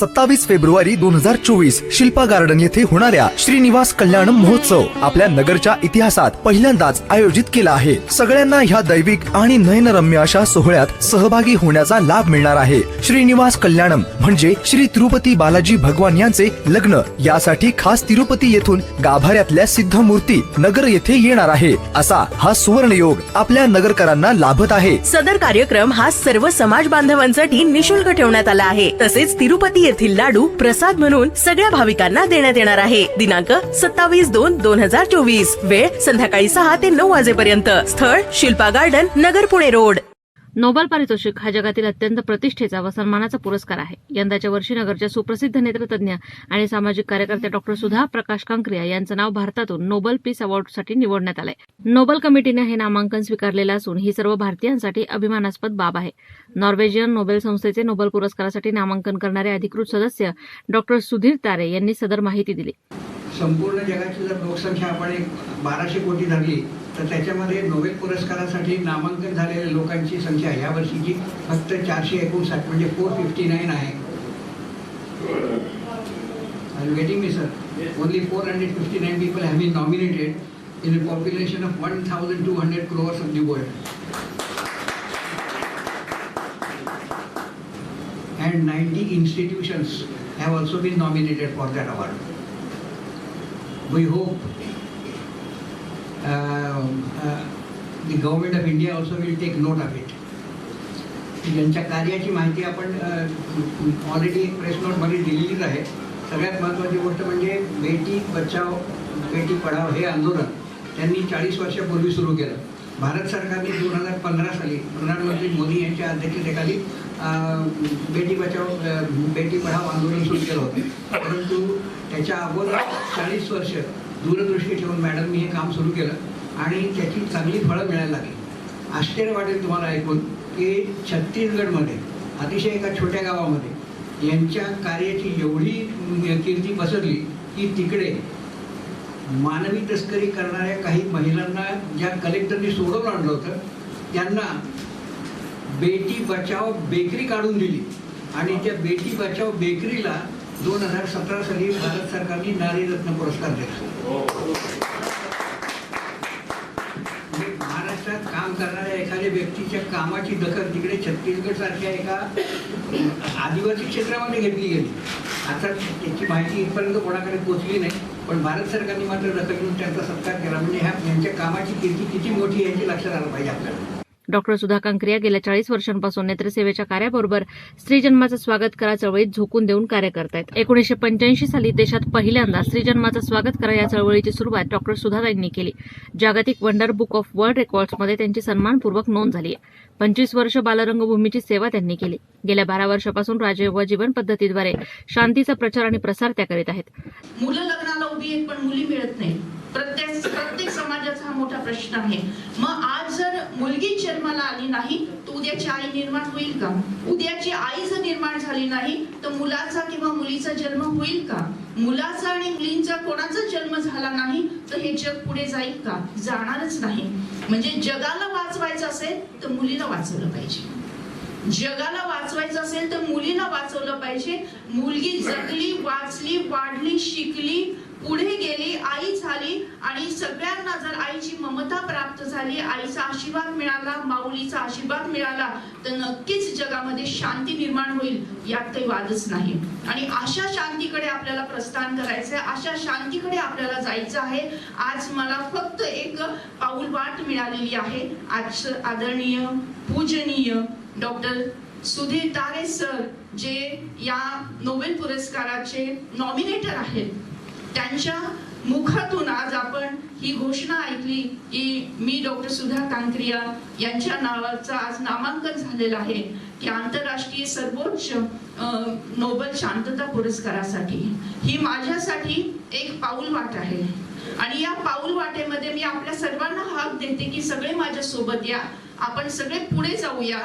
सत्तावीस फेब्रुवारी दोन हजार चोवीस शिल्पा गार्डन येथे होणाऱ्या श्रीनिवास कल्याण महोत्सव आपल्या नगरच्या इतिहासात पहिल्यांदाच आयोजित केला आहे. सगळ्यांना ह्या दैविक आणि नयनरम्य अशा सोहळ्यात सहभागी होण्याचा लाभ मिळणार आहे. श्रीनिवास कल्याणम म्हणजे श्री तिरुपती बालाजी भगवान यांचे लग्न. यासाठी खास तिरुपती येथून गाभाऱ्यातल्या सिद्ध मूर्ती नगर येथे येणार आहे. असा हा सुवर्ण योग आपल्या नगरकरांना लाभत आहे. सदर कार्यक्रम हा सर्व समाज बांधवांसाठी निशुल्क ठेवण्यात आला आहे. तसेच तिरुपती तेथील लाडू प्रसाद म्हणून सगळ्या भाविकांना देण्यात येणार आहे. दिनांक सत्तावीस दोन दोन हजार चोवीस. वेळ संध्याकाळी सहा ते नऊ वाजेपर्यंत. स्थळ Shilpa garden Nagar Pune road. Nobel पारितोषिक हा जगातील अत्यंत प्रतिष्ठेचा व सन्मानाचा पुरस्कार आहे. यंदाच्या वर्षी नगरच्या सुप्रसिद्ध नेत्रतज्ञ आणि सामाजिक कार्यकर्त्या डॉक्टर सुधा प्रकाश कांक्रिया यांचं नाव भारतातून नोबल पीस अवॉर्डसाठी निवडण्यात आलंय. नोबल कमिटीने हे नामांकन स्वीकारलेलं असून ही सर्व भारतीयांसाठी अभिमानास्पद बाब आहे. नॉर्वेजियन नोबेल संस्थेचे नोबेल पुरस्कारासाठी नामांकन करणारे अधिकृत सदस्य डॉक्टर सुधीर तारे यांनी सदर माहिती दिली. संपूर्ण जगाची जर लोकसंख्या आपण एक बाराशे कोटी धरली तर त्याच्यामध्ये नोबेल पुरस्कारासाठी नामांकन झालेल्या लोकांची संख्या या वर्षीची फक्त चारशे एकोणसाठ म्हणजे फोर फिफ्टी नाईन आहे getting me sir only four hundred fifty nine people have been nominated in a population of one thousand two hundred crores of the world and 90 institutions have also been nominated for that award. We hope uh, government of India also will take note of it ज्यांच्या कार्याची माहिती आपण already press नोटमध्ये दिलेलीच आहे. सगळ्यात महत्त्वाची गोष्ट म्हणजे बेटी बचाव बेटी पढाव हे आंदोलन त्यांनी चाळीस वर्षापूर्वी सुरू केलं. भारत सरकारने दोन हजार पंधरा साली प्रधानमंत्री मोदी यांच्या अध्यक्षतेखाली uh, बेटी बचाव uh, बेटी पढाव आंदोलन सुरू केलं होतं. परंतु त्याच्या अगोदर चाळीस वर्ष दूरदृष्टी ठेवून मॅडमनी हे काम सुरू केलं आणि त्याची चांगली फळं मिळायला लागली. आश्चर्य वाटेल तुम्हाला ऐकून की छत्तीसगडमध्ये अतिशय एका छोट्या गावामध्ये यांच्या कार्याची एवढी कीर्ती पसरली की तिकडे मानवी तस्करी करणाऱ्या काही महिलांना ज्या कलेक्टरनी सोडवून आणलं होतं त्यांना बेटी बचाव बेकरी काढून दिली. आणि त्या बेटी बचाव बेकरीला दोन हजार सतरा साली भारत सरकारने नारी रत्न पुरस्कार दिला. म्हणजे महाराष्ट्रात काम करणाऱ्या एखाद्या व्यक्तीच्या कामाची दखल तिकडे छत्तीसगड सारख्या एका आदिवासी क्षेत्रामध्ये घेतली गेली. आता त्याची माहिती इथपर्यंत कोणाकडे पोचली नाही पण भारत सरकारने मात्र दखल घेऊन त्यांचा सत्कार केला. म्हणजे ह्या यांच्या कामाची कीर्ती किती मोठी याची लक्षात आलं पाहिजे आपल्याला. डॉक्टर सुधा कांक्रिया गेल्या चाळीस वर्षांपासून नेत्रसेवेच्या कार्याबरोबर स्त्रीजन्माचं स्वागत करा चळवळीत झोकून देऊन कार्य करतायत. एकोणीसशे पंच्याऐंशी साली देशात पहिल्यांदा स्त्रीजन्माचं स्वागत करा या चळवळीची सुरुवात डॉक्टर सुधाताईंनी केली. जागतिक वंडर बुक ऑफ वर्ल्ड रेकॉर्ड्समध्ये त्यांची सन्मानपूर्वक नोंद झाली आहे. पंचवीस वर्ष बालरंगभूमीची सेवा त्यांनी केली. गेल्या बारा वर्षापासून राजयोगा जीवन पद्धतीद्वारे शांतीचा प्रचार आणि प्रसार त्या करीत आहेत. मुलं लग्नाला उभी आहेत पण मुली मिळत नाही प्रत्येक प्रत्येक समाजाचा हा मोठा प्रश्न आहे. मग आज जर मुलगी जन्माला आली नाही तर उद्याची आई निर्माण होईल का? उद्याची आई जर निर्माण झाली नाही तर मुलाचा किंवा मुलीचा जन्म होईल का? मुलाचा आणि मुलींचा कोणाचा जन्म झाला नाही तर हे जग पुढे जाईल का? जाणारच नाही. म्हणजे जगाला वाचवायचं असेल तर मुलीला वाचवलं पाहिजे. जगाला वाचवायचं असेल तर मुलीला वाचवलं पाहिजे. मुलगी जगली वाचली वाढली शिकली पुढे गेली आई झाली आणि सगळ्या जर प्राप्त झाली आईचा आशीर्वाद मिळाला माऊलीचा आशीर्वाद मिळाला तर नक्कीच जगामध्ये शांती निर्माण होईल यात काही वादच नाही. आणि अशा शांतीकडे आपल्याला प्रस्थान करायचंय अशा शांतीकडे आपल्याला जायचं आहे. आज मला फक्त एक पाऊल वाट मिळालेली आहे. आज आदरणीय पूजनीय डॉक्टर सुधीर तारे सर जे या नोबेल पुरस्काराचे नॉमिनेटर आहेत. त्यांच्या मुखातून आज आपण ही घोषणा ऐकली की मी डॉक्टर सुधा कांक्रिया यांच्या नावाचं आज नामांकन झालेलं आहे की आंतरराष्ट्रीय सर्वोच्च अं, नोबेल शांतता पुरस्कारासाठी. ही माझ्यासाठी एक पाऊल वाट आहे. आणि या पाऊल वाटेमध्ये मी आपल्या सर्वांना हाक देते की सगळे माझ्या सोबत या. आपण सगळे पुढे जाऊया.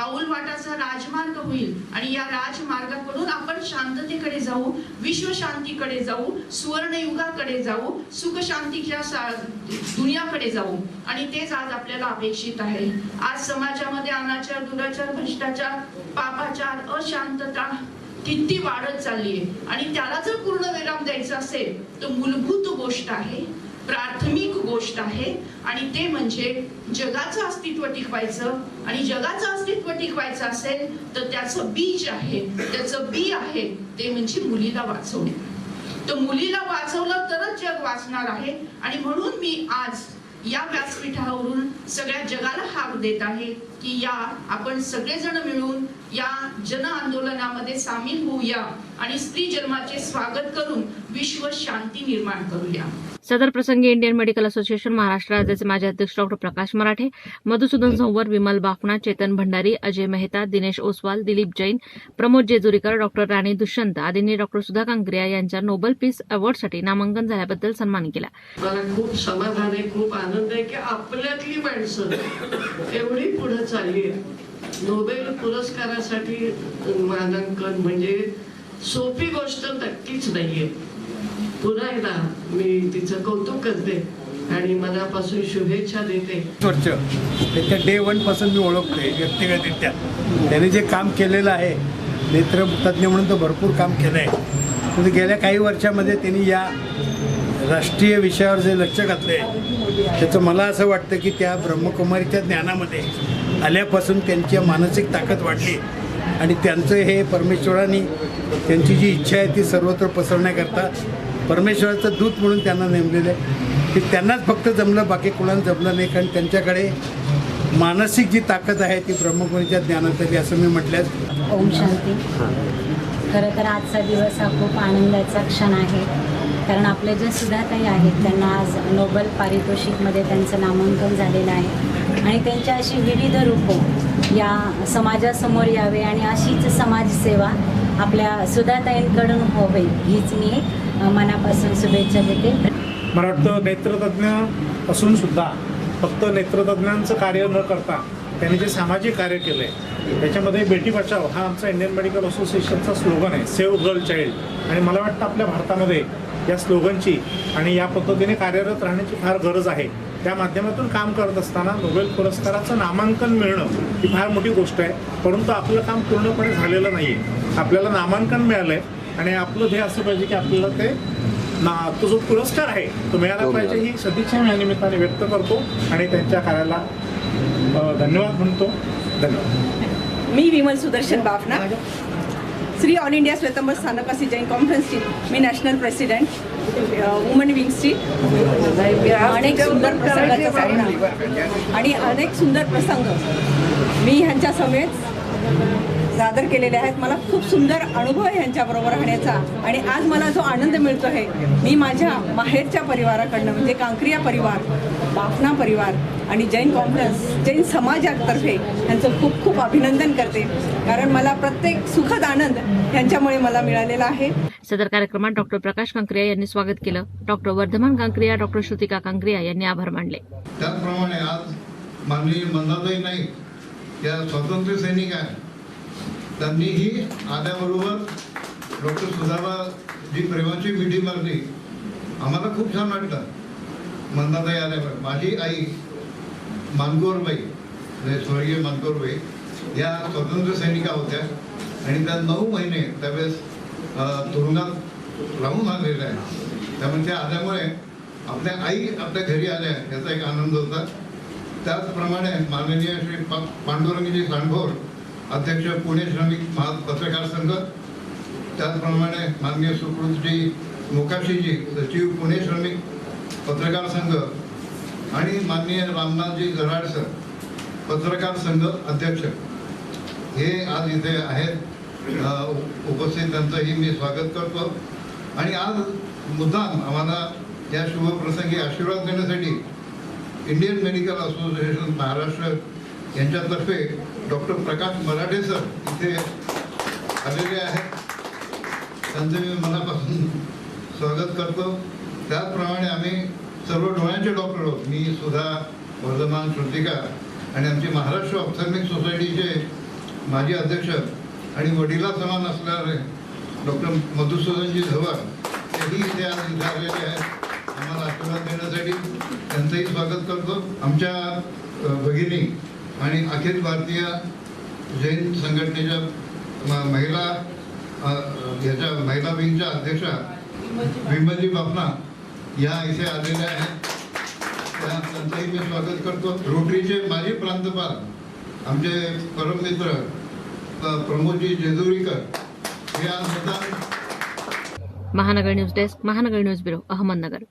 पाऊल वाटाचा राजमार्ग होईल आणि या राजमार्गाकडून आपण शांततेकडे जाऊ विश्वशांतीकडे जाऊ सुवर्णयुगाकडे जाऊ सुखशांतीच्या दुनियाकडे जाऊ. आणि तेच आज आपल्याला अपेक्षित आहे. आज समाजामध्ये अनाचार दुराचार भ्रष्टाचार पापाचार अशांतता किती वाढत चालली आहे. आणि त्याला जर पूर्ण विराम द्यायचा असेल तर मूलभूत गोष्ट आहे प्राथमिक गोष्ट आहे. आणि ते म्हणजे जगाचा अस्तित्व टिकवायचं आणि जगाचं अस्तित्व टिकवायचं असेल तर त्याचं बीज आहे त्याचं बी आहे ते म्हणजे मुलीला वाचवणे. तर मुलीला वाचवलं तरच जग वाचणार आहे आणि म्हणून मी आज या व्यासपीठावरून सगळ्या जगाला हाक देत आहे की या आपण सगळेजण मिळून या जन आंदोलनामध्ये सामील होऊया आणि स्त्री जन्माचे स्वागत करून विश्व शांती निर्माण करूया. सदर प्रसंगी इंडियन मेडिकल असोसिएशन महाराष्ट्र राज्याचे माजी अध्यक्ष डॉक्टर प्रकाश मराठे मधुसूदन झंवर विमल बाफना चेतन भंडारी अजय मेहता दिनेश ओसवाल दिलीप जैन प्रमोद जेजुरीकर डॉक्टर राणी दुष्यंत आदींनी डॉक्टर सुधा कांकरिया यांच्या नोबेल पीस अवॉर्डसाठी नामांकन झाल्याबद्दल सन्मान केला. मला खूप समाधान आहे खूप आनंद आहे की आपल्यातली माणसं एवढी पुढे चालली आहेत नोबेल पुरस्कारासाठी मानांकन म्हणजे सोपी गोष्ट नक्कीच नाहीये. पुन्हा एकदा मी तिचं कौतुक करते आणि मनापासून शुभेच्छा देते. वर्ष त्याच्या डे वनपासून मी ओळखते व्यक्तिगतरित्या. त्याने जे काम केलेलं आहे नेत्रतज्ञ म्हणून तो भरपूर काम केलं आहे पण गेल्या काही वर्षामध्ये त्यांनी या राष्ट्रीय विषयावर जे लक्ष घातलं आहे त्याचं मला असं वाटतं की त्या ब्रह्मकुमारीच्या ज्ञानामध्ये आल्यापासून त्यांची मानसिक ताकद वाढली. आणि त्यांचं हे परमेश्वराने त्यांची जी इच्छा आहे ती सर्वत्र पसरण्याकरता परमेश्वराचं दूत म्हणून त्यांना नेमलेलं आहे. की त्यांनाच फक्त जमलं बाकी कोणाला जमलं नाही. कारण त्यांच्याकडे मानसिक जी ताकद आहे ती ब्रह्मकुमारीच्या ज्ञानात आली असं मी म्हटल्यास. ओम शांती. खरं तर आजचा दिवस हा खूप आनंदाचा क्षण आहे. कारण आपले जे सुधाताई आहेत त्यांना आज नोबल पारितोषिकमध्ये त्यांचं नामांकन झालेलं आहे. आणि त्यांच्या अशी विविध रूपं या समाजासमोर यावे आणि अशीच समाजसेवा आपल्या सुधाताईंकडून व्हावी हीच मी मनापासून शुभेच्छा देते. मला वाटतं नेत्रतज्ञ असून सुद्धा फक्त नेत्रतज्ञांचं कार्य न करता त्यांनी जे सामाजिक कार्य केलं आहे त्याच्यामध्ये बेटी बचाव हा आमचा इंडियन मेडिकल असोसिएशनचा स्लोगन आहे सेव्ह गर्ल चाइल्ड आणि मला वाटतं आपल्या भारतामध्ये या स्लोगनची आणि या पद्धतीने कार्यरत राहण्याची फार गरज आहे. त्या माध्यमातून काम करत असताना नोबेल पुरस्काराचं नामांकन मिळणं ही फार मोठी गोष्ट आहे. परंतु आपलं काम पूर्णपणे झालेलं नाही आहे आपल्याला नामांकन मिळालं आहे आणि आपलं ध्येय असं पाहिजे की आपल्याला ते ना तो जो पुरस्कार आहे तो मिळाला पाहिजे ही सदिच्छा मी या निमित्ताने व्यक्त करतो आणि त्यांच्या कार्याला धन्यवाद म्हणतो. धन्यवाद. मी विमल सुदर्शन बाफना. श्री ऑल इंडिया स्वतंत्र स्थानकासी जैन कॉन्फरन्सची मी नॅशनल प्रेसिडेंट वुमन विंग्सची अनेक सुंदर प्रसंगाचा सामना आणि अनेक सुंदर प्रसंग. मी ह्यांच्या समेत सादर केलेले आहेत. मला खूप सुंदर अनुभव आहे ह्यांच्याबरोबर राहण्याचा. आणि आज मला जो आनंद मिळतो आहे मी माझ्या माहेरच्या परिवाराकडनं म्हणजे कांक्रिया परिवार बाफना परिवार आणि जैन कॉन्फरन्स जैन समाजातर्फे यांचं खूप खूप अभिनंदन करते. कारण मला प्रत्येक सुखद आनंद यांच्यामुळे मला मिळालेला आहे. सदर कार्यक्रमात डॉक्टर प्रकाश कांकरिया यांनी स्वागत केलं. डॉक्टर वर्धमान कांकरिया डॉक्टर श्रुतिका कांकरिया यांनी आभार मानले. त्याचप्रमाणे आज माननीय मंदाताई नाईक या स्वातंत्र्य सैनिक आहेत त्यांनीही आल्याबरोबर डॉक्टर सुधाबा जी प्रेमाची मिठी मारली आम्हाला खूप छान वाटलं. मंदाताई आल्यावर माझी आई मानकोरबाई म्हणजे स्वर्गीय मानकोरबाई या स्वातंत्र्य सैनिका होत्या आणि त्या नऊ महिने त्यावेळेस तुरुंगात राहून आलेल्या आहेत. त्यामुळे त्या आल्यामुळे आपल्या आई आपल्या घरी आल्या याचा एक आनंद होता. त्याचप्रमाणे माननीय श्री पा पांडुरंगजी सांडभोर अध्यक्ष पुणे श्रमिक महा पत्रकार संघ. त्याचप्रमाणे माननीय सुकृतजी मोकाशीजी सचिव पुणे श्रमिक पत्रकार संघ आणि माननीय रामनाथजी जराड सर पत्रकार संघ अध्यक्ष. हे आज इथे आहेत. उपस्थित त्यांचंही मी स्वागत करतो. आणि आज मुद्दाम आम्हाला या शुभप्रसंगी आशीर्वाद देण्यासाठी इंडियन मेडिकल असोसिएशन महाराष्ट्र यांच्यातर्फे डॉक्टर प्रकाश मराठे सर इथे आलेले आहेत. त्यांचं मी मनापासून स्वागत करतो. त्याचप्रमाणे आम्ही सर्व डोळ्यांचे डॉक्टर आहोत. मी सुधा वर्धमान श्रुतिका आणि आमचे महाराष्ट्र ऑप्थर्मिक सोसायटीचे माजी अध्यक्ष आणि वडिला समान असणारे डॉक्टर मधुसूदनजी धवर तेही इथे आज इथे आलेले आहेत. आम्हाला आशीर्वाद देण्यासाठी त्यांचंही स्वागत करतो. आमच्या भगिनी आणि अखिल भारतीय जैन संघटनेच्या महिला याच्या महिला विंगच्या अध्यक्षा विमलजी बापना या इथे आलेल्या आहेत. त्या त्यांचंही मी स्वागत करतो. रोटरीचे माजी प्रांतपाल आमचे परममित्र प्रमोदजी जेजुरीकर हे आज Mahanagar news desk Mahanagar news bureau Ahmednagar.